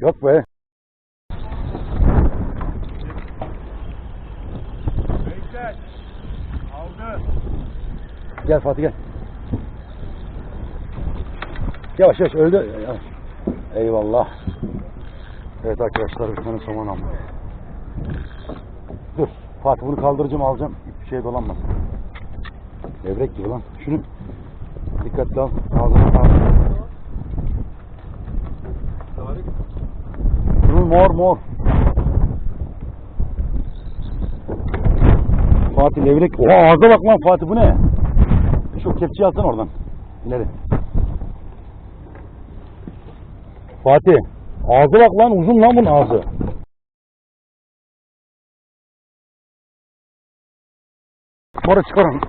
Yok be. Aldı. Gel Fatih gel. Yavaş yavaş öldü. Yavaş. Eyvallah. Evet arkadaşlar bir tane somon aldık. Dur. Fatih bunu kaldıracağım alacağım. Hiçbir şey dolanmasın. Levrek gibi lan. Şunu dikkatli al. Ağzına al. Şunu mor mor. Fatih levrek. Oha ağza bak lan Fatih bu ne? Şu kepçeyi alsana oradan. İleri. Fatih. Ağzı bak lan uzun lan bunun ağzı. Bora çıkar onu.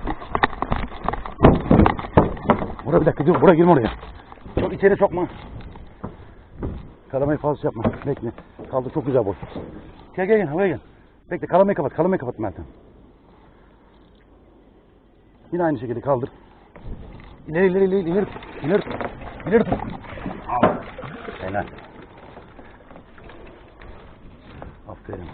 Bora bir dakika dur. Bora girme oraya. Çok içeri sokma. Kalamayı fazla yapma. Bekle. Kaldı çok güzel boş. Gel gel gel havaya gel. Bekle kalamayı kapat. Kalamayı kapat Meltem. Yine aynı şekilde kaldır. İleri ileri ileri ileri tut. ileri tut. ileri tut. Al. Helal. Aferin.